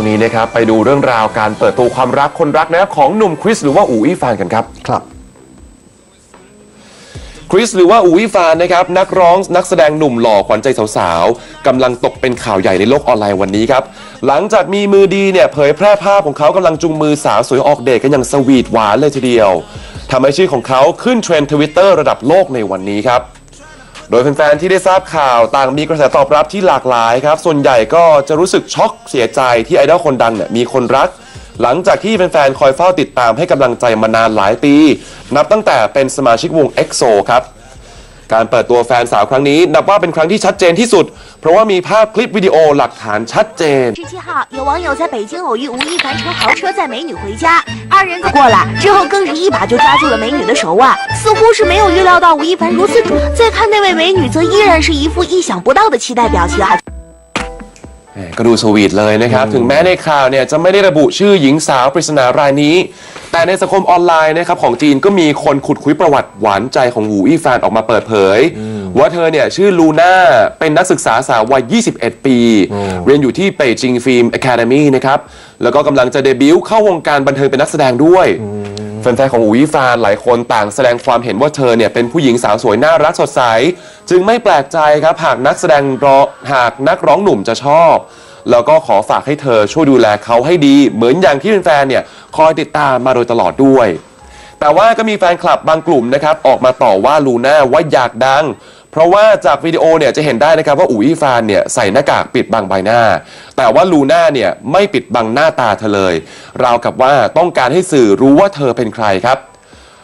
ช่วงนี้นะครับไปดูเรื่องราวการเปิดตัวความรักคนรักนะครับของหนุ่มคริสหรือว่าอูอี้ฟานกันครับ ครับคริสหรือว่าอูอี้ฟานนะครับนักร้องนักแสดงหนุ่มหล่อขวัญใจสาวๆกำลังตกเป็นข่าวใหญ่ในโลกออนไลน์วันนี้ครับ หลังจากมีมือดีเนี่ยเผยแพร่ภาพของเขากำลังจุงมือสาวสวยออกเดทกันอย่างสวีทหวานเลยทีเดียวทำให้ชื่อของเขาขึ้นเทรนด์ทวิตเตอร์ระดับโลกในวันนี้ครับ โดยแฟนๆที่ได้ทราบข่าวต่างมีกระแสตอบรับที่หลากหลายครับ ส่วนใหญ่ก็จะรู้สึกช็อกเสียใจที่ไอดอลคนดังเนี่ยมีคนรัก หลังจากที่แฟนๆคอยเฝ้าติดตามให้กำลังใจมานานหลายปี นับตั้งแต่เป็นสมาชิกวง EXO ครับ การเปิดตัวแฟนสาวครั้งนี้ นับว่าเป็นครั้งที่ชัดเจนที่สุด เพราะว่ามีภาพคลิปวิดีโอหลักฐานชัดเจน 十七号，有网友在北京偶遇吴亦凡乘豪车载美女回家，二人过来之后更是一把就抓住了美女的手腕，似乎是没有预料到吴亦凡如此主。再看那位美女，则依然是一副意想不到的期待表情啊。 แหม่ก็ดูสวีทเลยนะครับ ถึงแม้ในข่าวเนี่ยจะไม่ได้ระบุชื่อหญิงสาวปริศนารายนี้ แต่ในสังคมออนไลน์นะครับของจีนก็มีคนขุดคุยประวัติหวานใจของหูอี้แฟนออกมาเปิดเผย ว่าเธอเนี่ยชื่อลูน่าเป็นนักศึกษาสาววัย 21 ปี เรียนอยู่ที่เป่ยจิงฟิล์มอะคาเดมี่นะครับ แล้วก็กำลังจะเดบิวต์เข้าวงการบันเทิงเป็นนักแสดงด้วยแฟนๆของอูยี่ฟานหลายคนต่างแสดงความเห็นว่าเธอเนี่ยเป็นผู้หญิงสาวสวยน่ารักสดใส จึงไม่แปลกใจครับหากนักแสดงร้องหากนักร้องหนุ่มจะชอบ แล้วก็ขอฝากให้เธอช่วยดูแลเขาให้ดี เหมือนอย่างที่แฟนๆเนี่ยคอยติดตามมาโดยตลอดด้วย แต่ว่าก็มีแฟนคลับบางกลุ่มนะครับออกมาต่อว่าลูน่าว่าอยากดัง เพราะว่าจากวิดีโอเนี่ยจะเห็นได้นะครับว่าอูอี้ฟานเนี่ยใส่หน้ากากปิดบังใบหน้า แต่ว่าลูน่าเนี่ยไม่ปิดบังหน้าตาเธอเลย ราวกับว่าต้องการให้สื่อรู้ว่าเธอเป็นใครครับ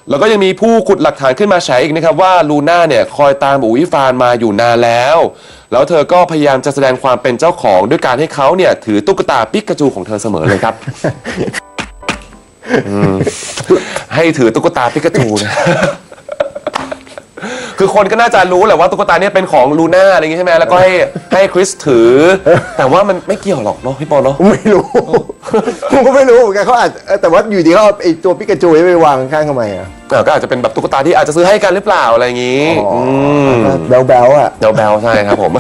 แล้วก็ยังมีผู้ขุดหลักฐานขึ้นมาแฉอีกนะครับว่าลูน่าเนี่ยคอยตามอูอี้ฟานมาอยู่นานแล้ว แล้วเธอก็พยายามจะแสดงความเป็นเจ้าของ ด้วยการให้เขาเนี่ยถือตุ๊กตาปิกาจูของเธอเสมอเลยครับอืมให้ถือตุ๊กตาปิกาจูนะ คือคนก็น่าจะรู้แหละว่าตุ๊กตาเนี่ยเป็นของลูน่าอะไรอย่างงี้ใช่ไหมแล้วก็ให้ให้คริสถือ แต่ว่ามันไม่เกี่ยวหรอกเนาะพี่ปอเนาะ ไม่รู้ ผมก็ไม่รู้เหมือนกันเขาอาจเออแต่ว่าอยู่ดีเขาเอาไอตัวปิกาจูไปวางข้างๆทำไมอะเออก็อาจจะเป็นแบบตุ๊กตาที่อาจจะซื้อให้กันหรือเปล่าอะไรอย่างงี้อ๋อมแบลแบลๆอะ เดาแบลใช่ครับผม